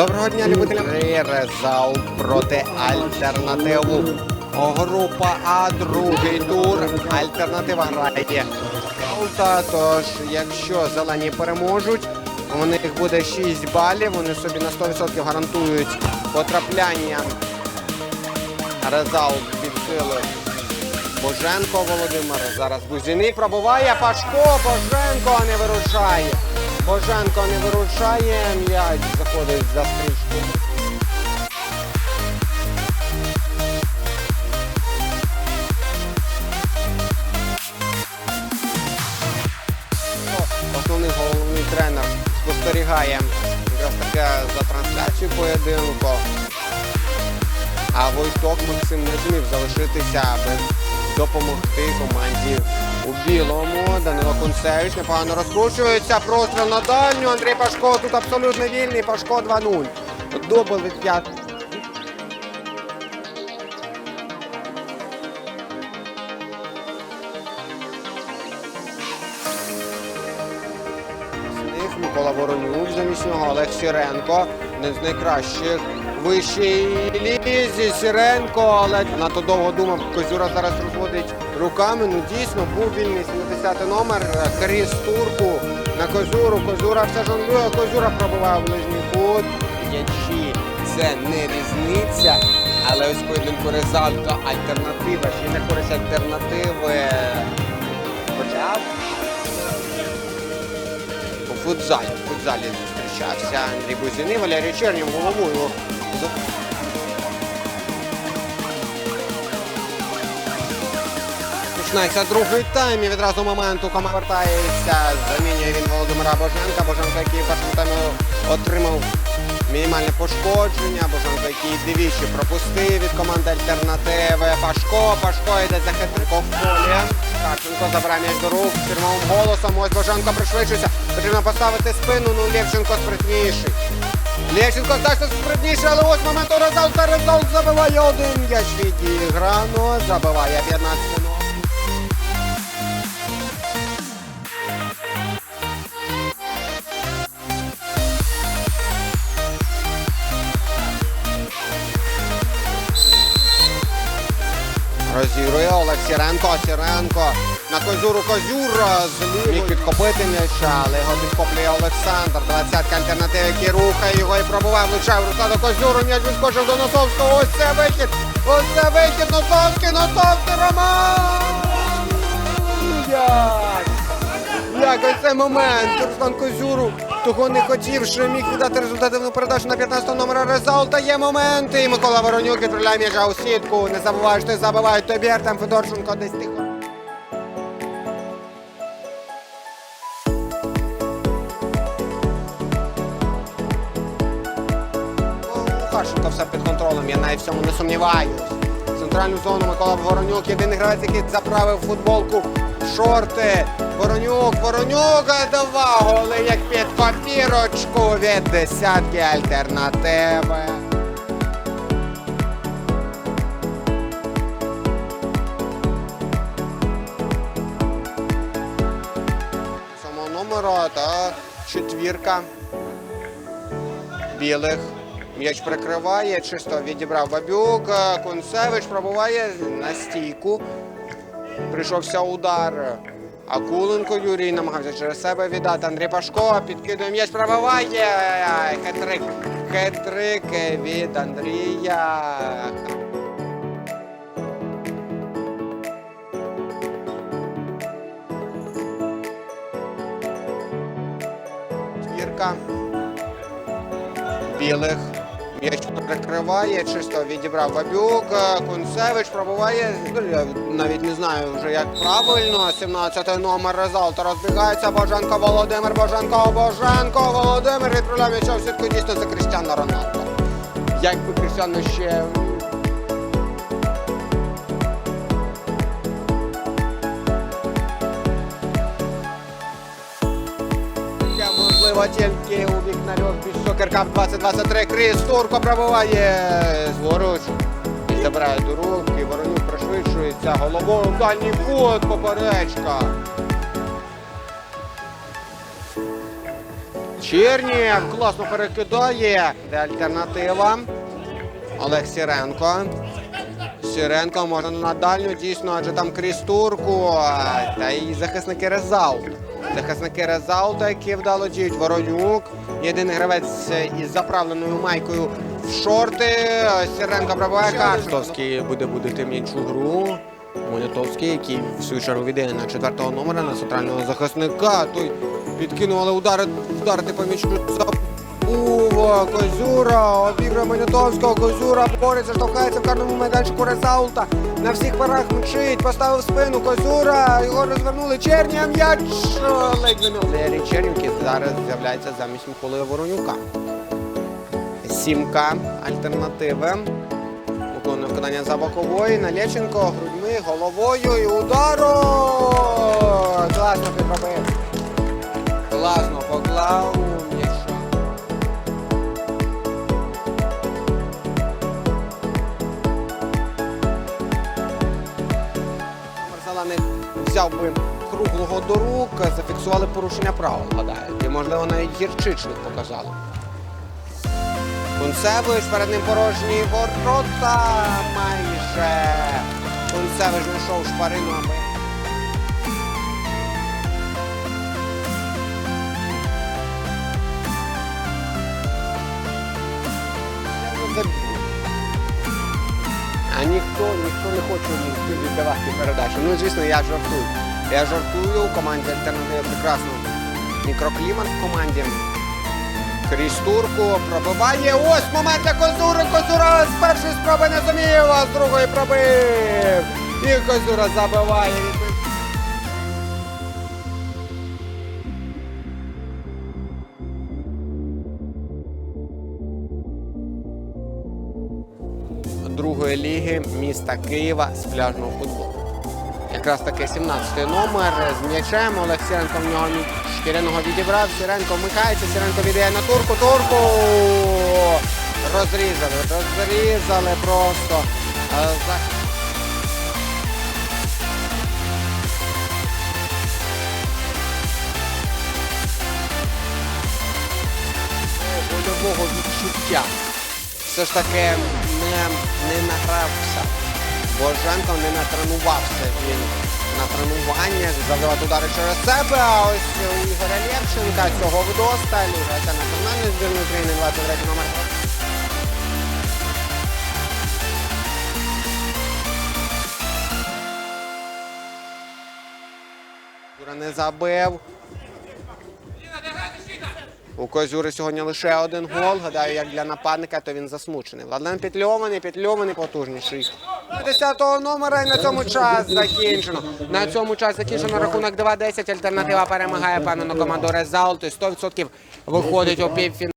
Доброго дня, любителям. Резал проти альтернативу. Група А, другий тур. Альтернатива грає. Алта, Тож, якщо зелені переможуть, у них буде 6 балів. Вони собі на 100% гарантують потрапляння. Резал підсилив Боженко Володимир. Зараз Бузіник пробуває. Пашко Боженко не вирушає. Боженко не вирушає. М'яч заходить за стрічку. Основний головний тренер спостерігає якраз таке за трансляцією поєдинку. А Войток Максим не зміг залишитися, аби допомогти команді у білому. Данило Кунцевич непогано розкручується. Простріл на дальню. Андрій Пашко тут абсолютно вільний. Пашко 2-0. Дубль від. Микола Воронюк, замість нього Олег Сіренко. Один з найкращих в вищій лізі. Сіренко, але надто довго думав. Козюра зараз розводить руками. Ну дійсно був вільний 70 номер. Кріс Турку на Козюру. Козюра все жонглює. Козюра пробиває ближній кут. М'ячі це не різниця. Але ось поєдинку Резалто альтернатива. Ще не користь альтернативи. Хоча у футзалі. У футзалі зустрічався Андрій Бузіний, Валерій Чернів головою. Починається другий тайм і відразу моменту кома вертається. Замінює він Володимира Боженка. Боженко, який в першому таймі отримав мінімальне пошкодження. Боженко, який двічі пропустив від команди альтернативи. Пашко, Пашко йде за хитрко в полі. Кравченко забирає м'яч до рук фірмовим голосом. Ось Боженко пришвидшується. Потрібно поставити спину. Ну Лєвченко спритніший. Лєвченко значно спритніший, але ось момент Резалт. Резалт забиває один м'яч відіграно. Забиває 15 Розігрує Олег Сіренко, Сіренко на Козюру Козюра з Міг підхопити м'яча, але його підхоплює Олександр. 20 альтернатив, який рухає його і пробуває, влучає в до Козюру. М'яч відскочив до Носовського. Ось це вихід! Ось це вихід! Носовський! Носовський! Роман! Як? Як ось цей момент? Руслан Козюру того не хотівши, міг віддати результативну передачу на 15 номера Резалта. Є моменти. І Микола Воронюк відправляє м'яча у сітку. Не забуваєш, ти забивають тобі Артем Федорченко десь тихо. Лукашенко все під контролем, я навіть в цьому не сумніваюсь. Центральну зону Микола Воронюк, єдиний гравець, який заправив футболку шорти. Воронюк, Воронюк, два голи, як під папірочку від десятки альтернативи. Самого номера та четвірка білих. М'яч прикриває, чисто відібрав Бабюк. Кунцевич пробуває на стійку. Прийшовся удар. Акуленко Юрій намагався через себе віддати. Андрій Пашко підкидує м'яч, пробиває. Хетрик. Хетрик від Андрія. Білих. М'яч прикриває, чисто відібрав Бабюк. Кунцевич пробуває. Я навіть не знаю вже як правильно. 17-й номер Резалта розбігається. Боженко Володимир. Боженко Боженко Володимир відправляє м'яча в сітку дійсно за Крістіану Роналдо. Якби Крістіану ще. Можливо тільки у вікнарьох більш сокеркап 2023. Кріс Турко пробиває зворуч. І забирає до рук, і Воронюк пришвидшується головою дальній кут поперечка. Чернєв класно перекидає. Де альтернатива? Олег Сіренко. Сіренко можна на дальню, дійсно, адже там крізь турку. Та й захисники Резаут. Захисники Резауту, які вдало діють. Воронюк. Єдиний гравець із заправленою майкою в шорти. Сіренко пробиває Карстовський буде будити м'ячу гру. Монятовський, який в свою чергу віддає на четвертого номера на центрального захисника. Той підкинув, удари, вдарити по м'ячу забув. Козюра обігрує Монятовського. Козюра бореться, штовхається в карному майданчику Резаулта. На всіх парах мчить, поставив спину. Козюра. Його розвернули. Черня м'яч. Ледь замів. Лері Чернівки зараз з'являється замість Миколи Воронюка. Сімка альтернативи. Виконує виконання за бокової. Налєченко грудьми, головою і удару. Класно підробив. Класно поклав не взяв би круглого до рук, зафіксували порушення правил, гадаю. І, можливо, навіть гірчичник показали. Кунцевич перед ним порожні ворота майже. Кунцевич знайшов шпарину, аби. Ніхто, ніхто не хоче віддавати передачу. Ну, звісно, я жартую. Я жартую, у команді альтернатива прекрасно. Мікроклімат в команді. Крізь турку пробиває. Ось момент для Козури. Козура з першої спроби не зуміє вас, з другої пробив. І Козура забиває. Другої ліги міста Києва з пляжного футболу. Якраз таки 17-й номер з м'ячем. Олег Сіренко в нього шкіряного відібрав. Сіренко вмикається, Сіренко віддає на турку. Турку розрізали, розрізали просто. Е, відчуття. Все ж таки не, не награвся. Боженко не натренувався. Він на тренуваннях завдавати удари через себе. А ось у Ігоря Лєвченка цього вдосталь. Це національної збірної України 23 номер. Не забив. У Козюри сьогодні лише один гол. Гадаю, як для нападника, то він засмучений. Владлен підльований, підльований, потужніший. 10-го номера і на цьому час закінчено. На цьому час закінчено рахунок 2-10. Альтернатива перемагає певно команду Резалт. І 100% виходить у півфінал.